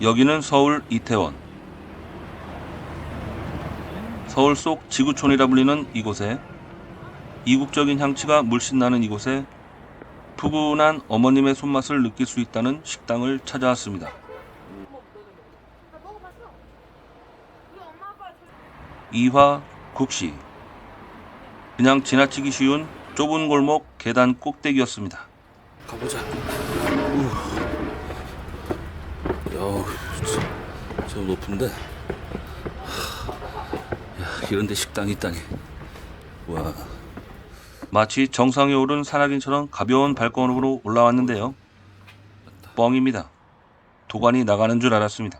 여기는 서울 이태원. 서울 속 지구촌이라 불리는 이곳에 이국적인 향취가 물씬 나는 이곳에 푸근한 어머님의 손맛을 느낄 수 있다는 식당을 찾아왔습니다. 이화 국시. 그냥 지나치기 쉬운 좁은 골목 계단 꼭대기였습니다. 가보자. 야, 저, 저 높은데. 야, 이런데 식당이 있다니. 와, 마치 정상에 오른 산악인처럼 가벼운 발걸음으로 올라왔는데요. 뻥입니다. 도관이 나가는 줄 알았습니다.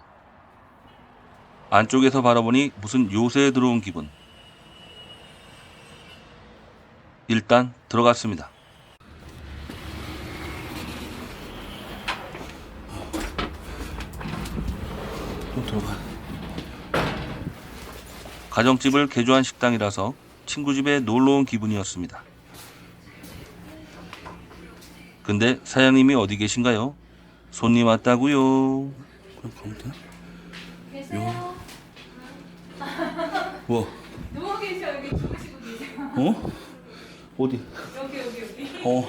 안쪽에서 바라보니 무슨 요새에 들어온 기분. 일단 들어갔습니다. 들어가. 가정집을 개조한 식당이라서 친구 집에 놀러 온 기분이었습니다. 근데 사장님이 어디 계신가요? 손님 왔다고요. 그럼 가면 되나? 계세요. 와, 누워 계셔 여기 주무시고 계세요. 어? 어디? 여기 여기 여기. 어,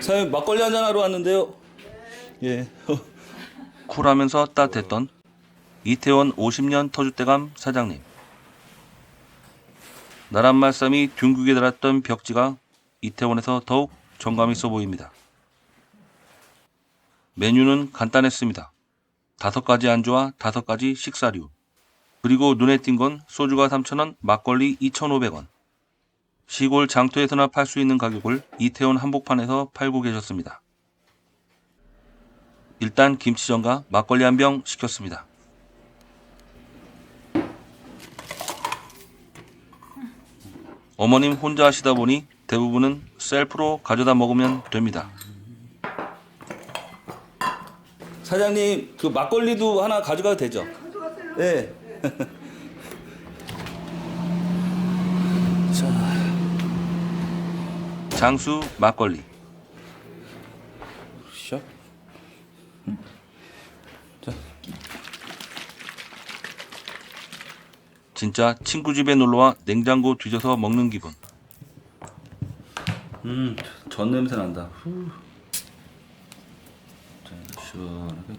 사장님 막걸리 한잔 하러 왔는데요. 예. 쿨하면서 따뜻했던 이태원 50년 터줏대감 사장님. 나란 말씀이 둥글게 달았던 벽지가 이태원에서 더욱 정감 있어 보입니다. 메뉴는 간단했습니다. 다섯 가지 안주와 다섯 가지 식사류. 그리고 눈에 띈 건 소주가 3,000원, 막걸리 2,500원. 시골 장터에서나 팔 수 있는 가격을 이태원 한복판에서 팔고 계셨습니다. 일단 김치전과 막걸리 한 병 시켰습니다. 어머님 혼자 하시다 보니 대부분은 셀프로 가져다 먹으면 됩니다. 사장님, 그 막걸리도 하나 가져가도 되죠? 네. 자, 장수 막걸리. 진짜 친구 집에 놀러와 냉장고 뒤져서 먹는 기분. 음, 전 냄새 난다. 후. 자, 시원하게.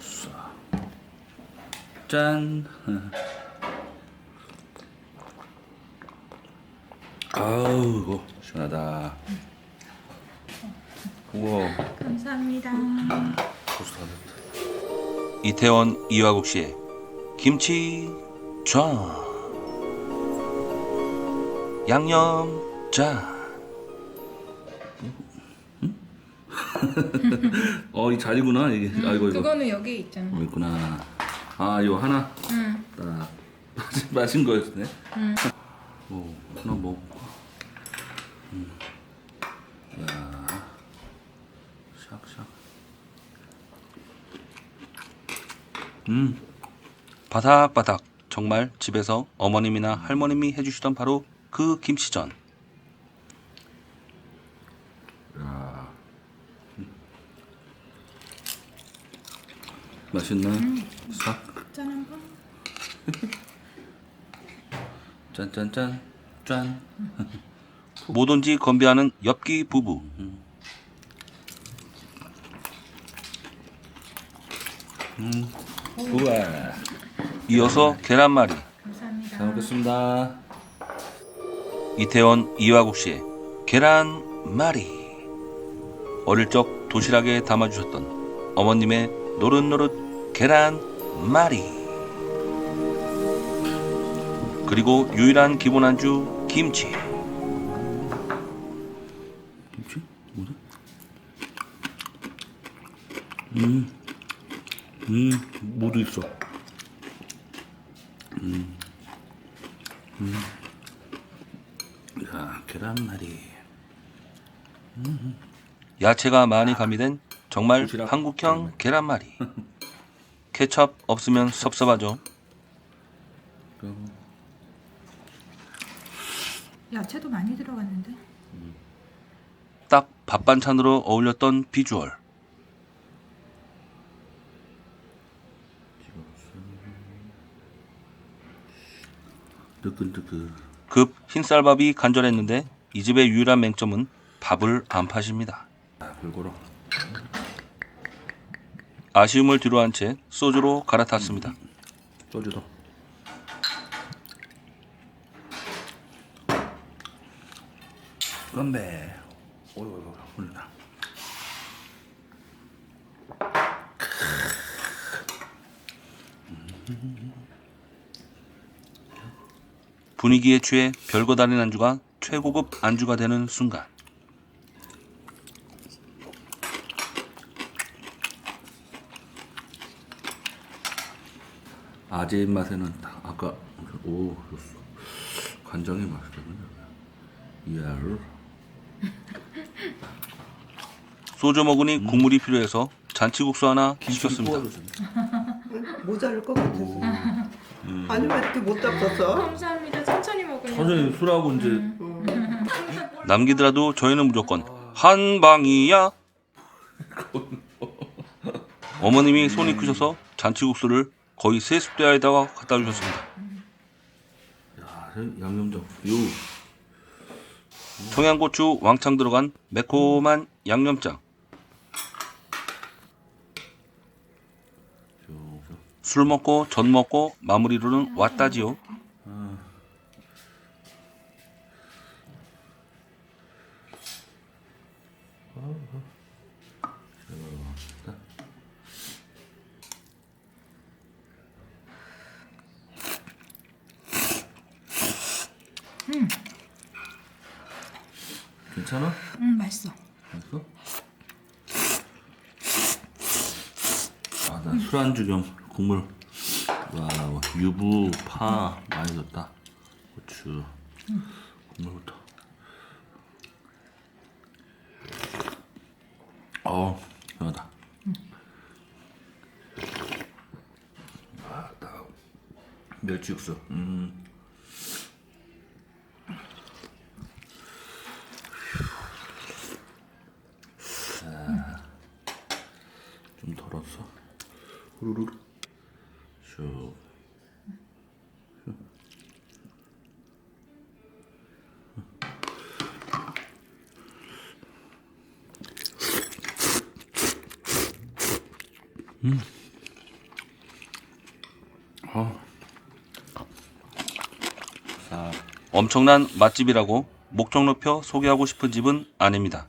쏴. 짠. 아우, 시원하다. 우와, 감사합니다. 벌써 다 됐다. 이태원 이화국 씨의 김치 전 양념 짠 어, 이 자리구나, 이게. 아이고, 이거. 그거는 여기 있잖아. 어, 있구나. 아, 요 하나 응. 딱 빠진, 빠진 거였네. 응. 오, 하나 먹을까? 음. 야, 샥샥. 음, 바삭바삭 정말 집에서 어머님이나 할머님이 해주시던 바로 그 김치전 야, 맛있네. 싹, 짠한 거. 짠짠짠, 짠. 뭐든지 건배하는 엽기 부부 우와. 이어서 계란말이 감사합니다. 잘 먹겠습니다. 이태원 이화국 씨의 계란말이 어릴 적 도시락에 담아주셨던 어머님의 노릇노릇 계란말이 그리고 유일한 기본 안주 김치 김치? 뭐지? 음, 음, 모두 있어. 음, 음. 야, 계란말이. 야채가 많이 가미된 정말 도시락 한국형 계란말이 케첩 없으면 섭섭하죠 야채도 많이 들어갔는데. 밥 반찬으로 어울렸던 비주얼. 뜨끈뜨끈. 급 흰쌀밥이 간절했는데 이 집의 유일한 맹점은 밥을 안 파십니다. 아, 골고루. 아쉬움을 뒤로한 채 소주로 갈아탔습니다. 소주도. 건배. 오이오이 흘러나. 분위기에 취해 별거 다른 안주가 최고급 안주가 되는 순간. 아재 입맛에는 딱 아까 오 간장의 맛이군요. 이야. 소주 먹으니 국물이 필요해서 잔치국수 하나 시켰습니다. 모자랄 것 같아서. 아니면 이렇게 못 잡았어? 감사합니다. 천천히 먹으려고. 선생님 술하고 이제 남기더라도 저희는 무조건 한 방이야. 어머님이 손이 크셔서 잔치국수를 거의 세 숟대에다가 갖다 주셨습니다. 야, 양념장. 요. 청양고추 왕창 들어간 매콤한 양념장. 술 먹고 전 먹고 마무리로는 왔다지요. 괜찮아? 음 맛있어. 됐어? 아, 나 술안주 겸 국물. 와, 와, 유부, 파 많이 넣었다. 고추. 국물부터. 어, 시원하다. 아, 딱. 멸치 육수. 음. 좀 덜었어. 후루룩. 엄청난 맛집이라고 목적 높여 소개하고 싶은 집은 아닙니다.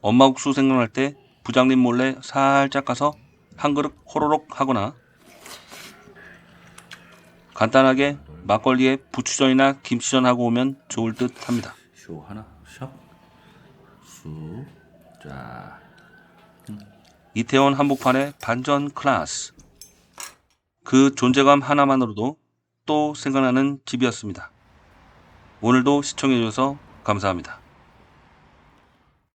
엄마 국수 생각날 때 부장님 몰래 살짝 가서 한 그릇 호로록 하거나 간단하게 막걸리에 부추전이나 김치전 하고 오면 좋을 듯 합니다. 쇼 하나, 샵. 쑥. 자. 이태원 한복판의 반전 클래스. 그 존재감 하나만으로도 또 생각나는 집이었습니다. 오늘도 시청해주셔서 감사합니다.